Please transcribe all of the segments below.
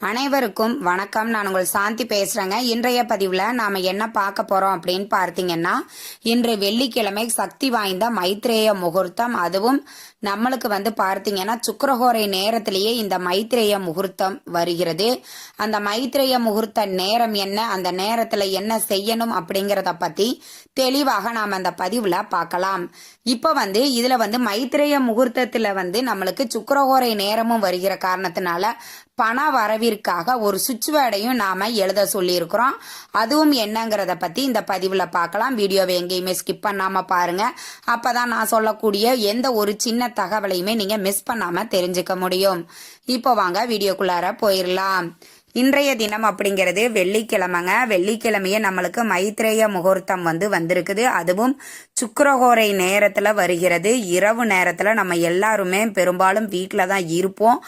அனைவருக்கும் வணக்கம். நான் உங்கள் சாந்தி பேசுறேங்க. இன்றைய பதிவுல நாம என்ன பார்க்க போறோம் அப்படின்னு பார்த்தீங்கன்னா இன்று வெள்ளிக்கிழமை சக்தி வாய்ந்த மைத்ரேய முகூர்த்தம். அதுவும் நம்மளுக்கு வந்து பார்த்தீங்கன்னா சுக்கரஹோரை நேரத்திலேயே இந்த மைத்ரேய முகூர்த்தம் வருகிறது. அந்த மைத்ரேய முகூர்த்த நேரம் என்ன? அந்த நேரத்துல என்ன செய்யணும் அப்படிங்கறத பத்தி தெளிவாக நாம் அந்த பதிவுல பார்க்கலாம். இப்போ வந்து இதுல வந்து மைத்ரேய முகூர்த்தத்துல வந்து நம்மளுக்கு சுக்கரஹோரை நேரமும் வருகிற காரணத்தினால பண வரவிற்காக ஒரு சுவிட்ச் வேர்டையும் நாம எழுத சொல்லியிருக்கிறோம். அதுவும் என்னங்கிறத பத்தி இந்த பதிவுல பார்க்கலாம். வீடியோவை எங்கேயுமே ஸ்கிப் பண்ணாம பாருங்க. அப்பதான் நான் சொல்லக்கூடிய எந்த ஒரு சின்ன தகவலையுமே நீங்க மிஸ் பண்ணாம தெரிஞ்சுக்க முடியும். இப்போ வாங்க வீடியோக்குள்ளார போயிடலாம் இன்றைய தினம் அப்படிங்கிறது வெள்ளிக்கிழமைங்க. வெள்ளிக்கிழமையே நம்மளுக்கு மைத்ரேய முகூர்த்தம் வந்து வந்திருக்குது. அதுவும் சுக்கரகோரை நேரத்தில் வருகிறது. இரவு நேரத்தில் நம்ம எல்லாருமே பெரும்பாலும் வீட்டில் தான் இருப்போம்.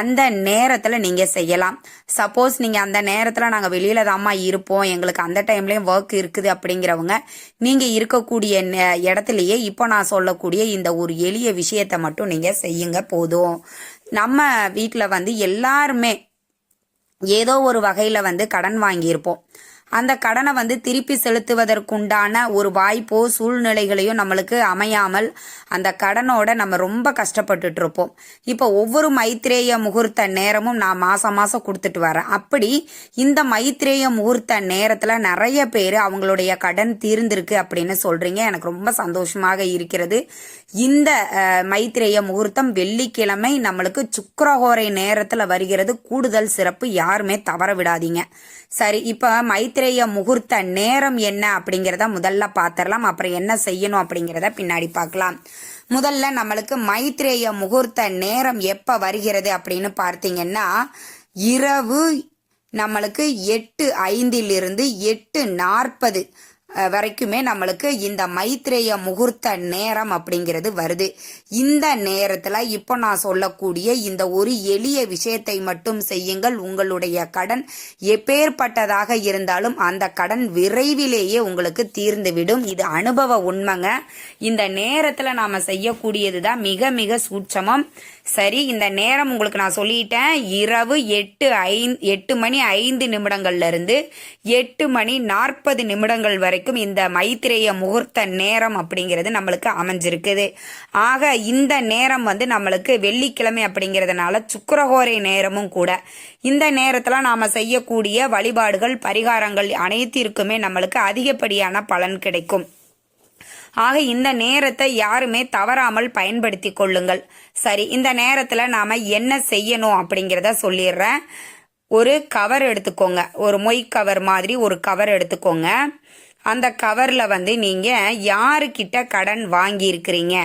அந்த நேரத்தில் நீங்கள் செய்யலாம். சப்போஸ் நீங்கள் அந்த நேரத்தில் நாங்கள் வெளியில தாம்மா இருப்போம். எங்களுக்கு அந்த டைம்லேயும் ஒர்க் இருக்குது அப்படிங்கிறவங்க நீங்கள் இருக்கக்கூடிய இடத்துலையே இப்போ நான் சொல்லக்கூடிய இந்த ஒரு எளிய விஷயத்தை மட்டும் நீங்கள் செய்யுங்க போதும். நம்ம வீட்டில் வந்து எல்லாருமே ஏதோ ஒரு வகையில் வந்து கடன் வாங்கியிருப்போம். அந்த கடனை வந்து திருப்பி செலுத்துவதற்குண்டான ஒரு வாய்ப்போ சூழ்நிலைகளையும் நம்மளுக்கு அமையாமல் அந்த கடனோட நம்ம ரொம்ப கஷ்டப்பட்டுட்டு இருப்போம் இப்போ ஒவ்வொரு மைத்ரேய முகூர்த்த நேரமும் நான் மாசம் மாசம் கொடுத்துட்டு வரேன். அப்படி இந்த மைத்ரேய முகூர்த்த நேரத்தில் நிறைய பேர் அவங்களுடைய கடன் தீர்ந்திருக்கு அப்படின்னு சொல்றீங்க. எனக்கு ரொம்ப சந்தோஷமாக இருக்கிறது. இந்த மைத்ரேய முகூர்த்தம் வெள்ளிக்கிழமை நம்மளுக்கு சுக்கரஹோரை நேரத்தில் வருகிறது. கூடுதல் சிறப்பு யாருமே தவற விடாதீங்க. சரி இப்போ மைத்ரே மைத்ரேய முகூர்த்த நேரம் என்ன அப்படிங்கிறத முதல்ல பார்த்துடலாம் அப்புறம் என்ன செய்யணும் அப்படிங்கிறத பின்னாடி பார்க்கலாம் முதல்ல நம்மளுக்கு மைத்ரேய முகூர்த்த நேரம் எப்ப வருகிறது அப்படின்னு பார்த்தீங்கன்னா இரவு நம்மளுக்கு எட்டு ஐந்திலிருந்து எட்டு நாற்பது வரைக்குமே நம்மளுக்கு இந்த மைத்ரேய முகூர்த்த நேரம் அப்படிங்கிறது வருது. இந்த நேரத்தில் இப்போ நான் சொல்லக்கூடிய இந்த ஒரு எளிய விஷயத்தை மட்டும் செய்யுங்கள். உங்களுடைய கடன் எப்பேற்பட்டதாக இருந்தாலும் அந்த கடன் விரைவிலேயே உங்களுக்கு தீர்ந்துவிடும். இது அனுபவ உண்மைங்க. இந்த நேரத்தில் நாம் செய்யக்கூடியது தான் மிக மிக சூட்சமம். சரி இந்த நேரம் உங்களுக்கு நான் சொல்லிட்டேன். இரவு எட்டு ஐந்து எட்டு மணி ஐந்து நிமிடங்கள்ல இருந்து எட்டு மணி நாற்பது நிமிடங்கள் வரைக்கும் இந்த மைத்திரேய முகூர்த்த நேரம் அப்படிங்கிறது நம்மளுக்கு அமைஞ்சிருக்குது. ஆக இந்த நேரம் வந்து நம்மளுக்கு வெள்ளிக்கிழமை அப்படிங்கிறதுனால சுக்கரகோரை நேரமும் கூட. இந்த நேரத்தில் நாம் செய்யக்கூடிய வழிபாடுகள் பரிகாரங்கள் அனைத்திற்குமே நம்மளுக்கு அதிகப்படியான பலன் கிடைக்கும். ஆக இந்த நேரத்தை யாருமே தவறாமல் பயன்படுத்தி கொள்ளுங்கள். சரி இந்த நேரத்தில் நாம் என்ன செய்யணும் அப்படிங்கிறத சொல்லிடுறேன். ஒரு கவர் எடுத்துக்கோங்க. ஒரு மொய் கவர் மாதிரி ஒரு கவர் எடுத்துக்கோங்க. அந்த கவரில் வந்து நீங்கள் யாருக்கிட்ட கடன் வாங்கியிருக்கிறீங்க?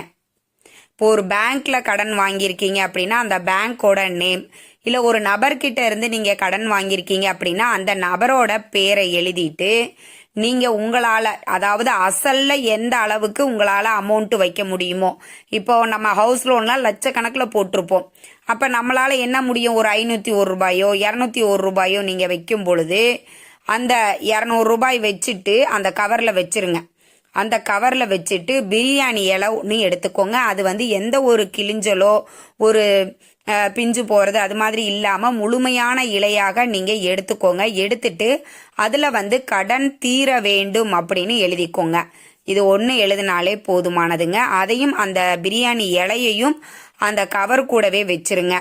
இப்போ ஒரு பேங்க்கில் கடன் வாங்கியிருக்கீங்க அப்படின்னா அந்த பேங்க்கோட நேம். இல்லை ஒரு நபர்கிட்ட இருந்து நீங்கள் கடன் வாங்கியிருக்கீங்க அப்படின்னா அந்த நபரோட பேரை எழுதிட்டு நீங்கள் உங்களால் அதாவது அசலில் எந்த அளவுக்கு உங்களால் அமௌண்ட்டு வைக்க முடியுமோ. இப்போ நம்ம ஹவுஸ் லோன்லாம் லட்சக்கணக்கில் போட்டிருப்போம். அப்போ நம்மளால் என்ன முடியும்? ஒரு ஐநூற்றி ஒரு ரூபாயோ இரநூத்தி ஒரு ரூபாயோ நீங்கள் வைக்கும் பொழுது அந்த இரநூறு ரூபாய் வச்சுட்டு அந்த கவரில் வச்சுருங்க. அந்த கவரில் வச்சுட்டு பிரியாணி இலை ஒன்று எடுத்துக்கோங்க. அது வந்து எந்த ஒரு கிழிஞ்சலோ ஒரு பிஞ்சு போகிறது அது மாதிரி இல்லாமல் முழுமையான இலையாக நீங்கள் எடுத்துக்கோங்க. எடுத்துட்டு அதில் வந்து கடன் தீர வேண்டும் அப்படின்னு எழுதிக்கோங்க. இது ஒன்று எழுதினாலே போதுமானதுங்க. அதையும் அந்த பிரியாணி இலையையும் அந்த கவர் கூடவே வச்சிருங்க.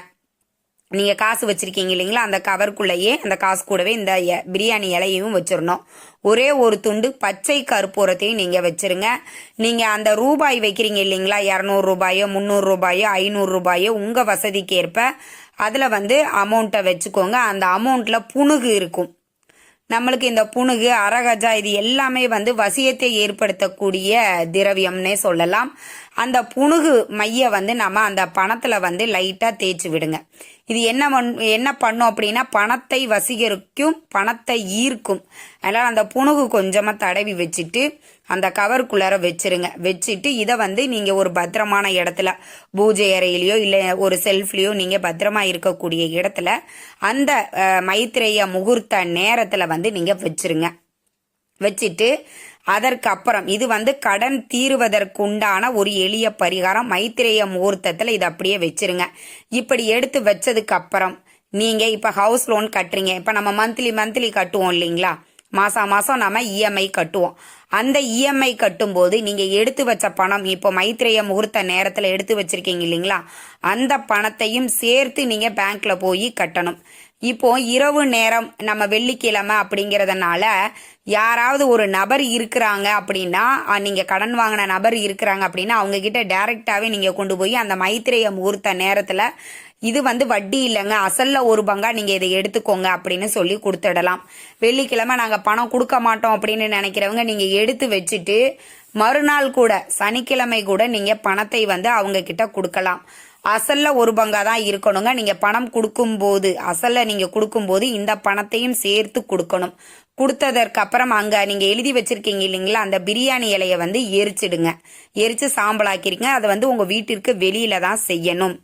நீங்கள் காசு வச்சுருக்கீங்க இல்லைங்களா? அந்த கவருக்குள்ளேயே அந்த காசு கூடவே இந்த எ- பிரியாணி இலையையும் வச்சிடணும். ஒரே ஒரு துண்டு பச்சை கருப்பூரத்தையும் நீங்கள் வச்சுருங்க. நீங்கள் அந்த ரூபாய் வைக்கிறீங்க இல்லைங்களா? இரநூறு ரூபாயோ முந்நூறு ரூபாயோ ஐநூறு ரூபாயோ உங்கள் வசதிக்கு ஏற்ப அதில் வந்து அமௌண்ட்டை வச்சுக்கோங்க. அந்த அமௌண்ட்டில் புணுகு இருக்கும். நம்மளுக்கு இந்த புணுகு அரகஜா இது எல்லாமே வந்து வசியத்தை ஏற்படுத்தக்கூடிய திரவியம்னே சொல்லலாம். அந்த புணுகு மைய வந்து நம்ம அந்த பணத்தில் வந்து லைட்டாக தேய்ச்சி விடுங்க. இது என்ன பண்- என்ன பண்ணும் அப்படின்னா பணத்தை வசீகரிக்கும் பணத்தை ஈர்க்கும். அதனால் அந்த புணுகு கொஞ்சமாக தடவி வச்சுட்டு அந்த கவருக்குள்ளார வச்சிருங்க. வச்சுட்டு இதை வந்து நீங்கள் ஒரு பத்திரமான இடத்துல பூஜை அறையிலையோ இல்லை ஒரு செல்ஃப்லேயோ நீங்கள் பத்திரமா இருக்கக்கூடிய இடத்துல அந்த மைத்திரைய முகூர்த்த நேரத்தில் வந்து நீங்கள் வச்சிருங்க. வச்சுட்டு அதற்கு அப்புறம் இது வந்து கடன் தீருவதற்குண்டான ஒரு எளிய பரிகாரம். மைத்திரேய முகூர்த்தத்தில் இதை அப்படியே வச்சிருங்க. இப்படி எடுத்து வச்சதுக்கு அப்புறம் நீங்க இப்ப ஹவுஸ் லோன் கட்டுறீங்க. இப்ப நம்ம மந்த்லி மந்த்லி கட்டுவோம் இல்லைங்களா? மாதம் மாசம் நம்ம இஎம்ஐ கட்டுவோம். அந்த இஎம்ஐ கட்டும்போது நீங்க எடுத்து வச்ச பணம் இப்போ மைத்திரேய முகூர்த்த நேரத்துல எடுத்து வச்சிருக்கீங்க இல்லைங்களா? அந்த பணத்தையும் சேர்த்து நீங்க பேங்க்ல போய் கட்டணும். இப்போ இரவு நேரம் நம்ம வெள்ளிக்கிழமை அப்படிங்கிறதுனால யாராவது ஒரு நபர் இருக்கிறாங்க அப்படின்னா நீங்கள் நீங்க கடன் வாங்கின நபர் இருக்கிறாங்க அப்படின்னா அவங்க கிட்ட டைரக்டாவே நீங்க கொண்டு போய் அந்த மைத்திரைய முகூர்த்த நேரத்துல இது வந்து வட்டி இல்லைங்க அசல்ல ஒரு பங்கா நீங்க இதை எடுத்துக்கோங்க அப்படின்னு சொல்லி கொடுத்துடலாம். வெள்ளிக்கிழமை நாங்க பணம் கொடுக்க மாட்டோம் அப்படின்னு நினைக்கிறவங்க நீங்க எடுத்து வச்சுட்டு மறுநாள் கூட சனிக்கிழமை கூட நீங்க பணத்தை வந்து அவங்க கிட்ட கொடுக்கலாம். அசல்ல ஒரு பங்கா தான் இருக்கணுங்க. நீங்க பணம் கொடுக்கும்போது அசல்ல நீங்க கொடுக்கும்போது இந்த பணத்தையும் சேர்த்து கொடுக்கணும். கொடுத்ததற்கு அப்புறம் அங்கே நீங்கள் எழுதி வச்சுருக்கீங்க இல்லைங்களா அந்த பிரியாணி இலையை வந்து எரிச்சிடுங்க. எரித்து சாம்பலாக்கிறீங்க அதை வந்து உங்கள் வீட்டிற்கு வெளியில தான் செய்யணும்.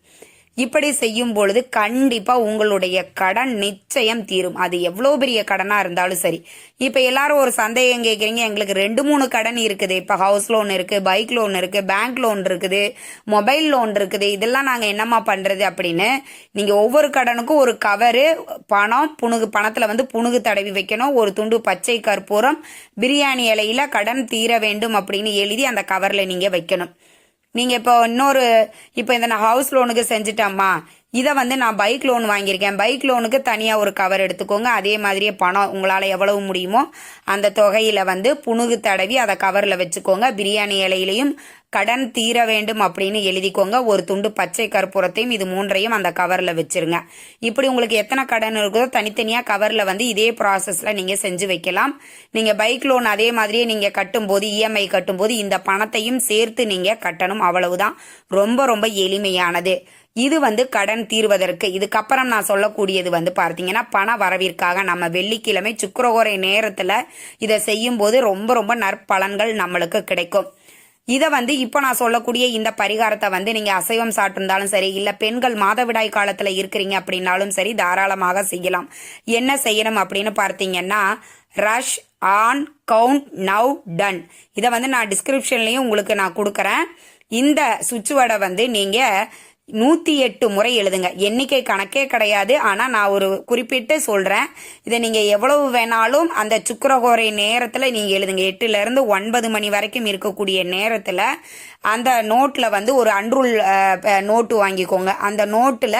இப்படி செய்யும் பொழுது கண்டிப்பா உங்களுடைய கடன் நிச்சயம் தீரும். அது எவ்வளவு பெரிய கடனா இருந்தாலும் சரி. இப்ப எல்லாரும் ஒரு சந்தேகம் கேட்குறீங்க எங்களுக்கு ரெண்டு மூணு கடன் இருக்குது. இப்ப ஹவுஸ் லோன் இருக்கு பைக் லோன் இருக்கு பேங்க் லோன் இருக்குது மொபைல் லோன் இருக்குது. இதெல்லாம் நாங்க என்னம்மா பண்றது அப்படின்னு நீங்க ஒவ்வொரு கடனுக்கும் ஒரு கவரு பணம் புணுகு பணத்துல வந்து புணுகு தடவி வைக்கணும். ஒரு துண்டு பச்சை கற்பூரம் பிரியாணி இலையில கடன் தீர வேண்டும் அப்படின்னு எழுதி அந்த கவர்ல நீங்க வைக்கணும். நீங்கள் இப்போ இன்னொரு இப்போ இந்த நான் ஹவுஸ் லோனுக்கு செஞ்சுட்டேம்மா. இதை வந்து நான் பைக் லோன் வாங்கியிருக்கேன். பைக் லோனுக்கு தனியாக ஒரு கவர் எடுத்துக்கோங்க. அதே மாதிரியே பணம் உங்களால் எவ்வளவு முடியுமோ அந்த தொகையில் வந்து புணுகு தடவி அதை கவரில் வச்சுக்கோங்க. பிரியாணி இலையிலையும் கடன் தீர வேண்டும் அப்படின்னு எழுதிக்கோங்க. ஒரு துண்டு பச்சை கற்பூரத்தையும் இது மூன்றையும் அந்த கவரில் வச்சுருங்க. இப்படி உங்களுக்கு எத்தனை கடன் இருக்குதோ தனித்தனியாக கவரில் வந்து இதே ப்ராசஸில் நீங்கள் செஞ்சு வைக்கலாம். நீங்கள் பைக் லோன் அதே மாதிரியே நீங்கள் கட்டும்போது இஎம்ஐ கட்டும்போது இந்த பணத்தையும் சேர்த்து நீங்கள் கட்டணும். அவ்வளவுதான். ரொம்ப ரொம்ப எளிமையானது. இது வந்து கடன் தீர்வதற்கு. இதுக்கப்புறம் நான் சொல்லக்கூடியது வந்து பார்த்தீங்கன்னா பண வரவிற்காக நம்ம வெள்ளிக்கிழமை சுக்கரகோரை நேரத்தில் இதை செய்யும்போது ரொம்ப ரொம்ப நற்பலன்கள் நம்மளுக்கு கிடைக்கும். இதை வந்து இப்போ நான் சொல்லக்கூடிய இந்த பரிகாரத்தை வந்து நீங்கள் அசைவம் சாப்பிட்ருந்தாலும் சரி இல்லை பெண்கள் மாதவிடாய் காலத்தில் இருக்கிறீங்க அப்படின்னாலும் சரி தாராளமாக செய்யலாம். என்ன செய்யணும் அப்படின்னு பார்த்தீங்கன்னா rush on count now done இதை வந்து நான் டிஸ்கிரிப்ஷன்லேயும் உங்களுக்கு நான் கொடுக்குறேன். இந்த சுவிட்ச் வடை வந்து நீங்கள் நூற்றி எட்டு முறை எழுதுங்க. எண்ணிக்கை கணக்கே கிடையாது. ஆனால் நான் ஒரு குறிப்பிட்டு சொல்கிறேன் இதை நீங்கள் எவ்வளவு வேணாலும் அந்த சுக்கரகோரை நேரத்தில் நீங்கள் எழுதுங்க. எட்டுலேருந்து ஒன்பது மணி வரைக்கும் இருக்கக்கூடிய நேரத்தில் அந்த நோட்டில் வந்து ஒரு அன்றுள் நோட்டு வாங்கிக்கோங்க. அந்த நோட்டில்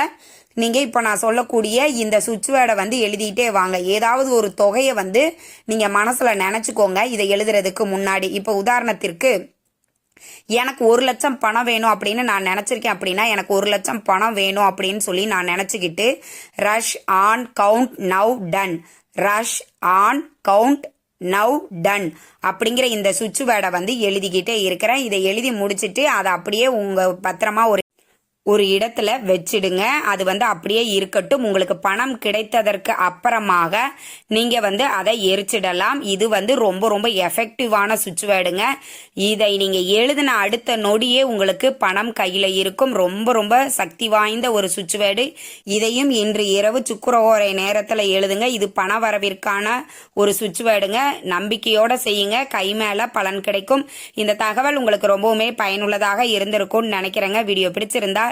நீங்கள் இப்போ நான் சொல்லக்கூடிய இந்த சுவிட்ச் வேர்டை வந்து எழுதிட்டே வாங்க. ஏதாவது ஒரு தொகையை வந்து நீங்கள் மனசில் நினச்சிக்கோங்க. இதை எழுதுறதுக்கு முன்னாடி. இப்போ உதாரணத்திற்கு எனக்கு ஒரு லட்சம் பணம் வேணும் அப்படின்னு நான் நினச்சிருக்கேன் அப்படின்னா எனக்கு ஒரு லட்சம் பணம் வேணும் அப்படின்னு சொல்லி நான் நினச்சிக்கிட்டு rush on count now done rush on count now done அப்படிங்கிற இந்த சுவிட்ச் வேர்டை வந்து எழுதிக்கிட்டே இருக்கிறேன். இதை எழுதி முடிச்சுட்டு அதை அப்படியே உங்கள் பத்திரமா ஒரு ஒரு இடத்துல வச்சிடுங்க. அது வந்து அப்படியே இருக்கட்டும். உங்களுக்கு பணம் கிடைத்ததற்கு அப்புறமாக நீங்க வந்து அதை எரிச்சிடலாம். இது வந்து ரொம்ப ரொம்ப எஃபெக்டிவான சுவிட்ச் வேர்டுங்க. இதை நீங்க எழுதின அடுத்த நொடியே உங்களுக்கு பணம் கையில இருக்கும். ரொம்ப ரொம்ப சக்தி வாய்ந்த ஒரு சுவிட்ச் வேர்டு. இதையும் இன்று இரவு சுக்குரவோரை நேரத்துல எழுதுங்க. இது பண வரவிற்கான ஒரு சுவிட்ச் வேர்டுங்க. நம்பிக்கையோட செய்யுங்க. கை மேல பலன் கிடைக்கும். இந்த தகவல் உங்களுக்கு ரொம்பவுமே பயனுள்ளதாக இருந்திருக்கும்னு நினைக்கிறேங்க. வீடியோ பிடிச்சிருந்தா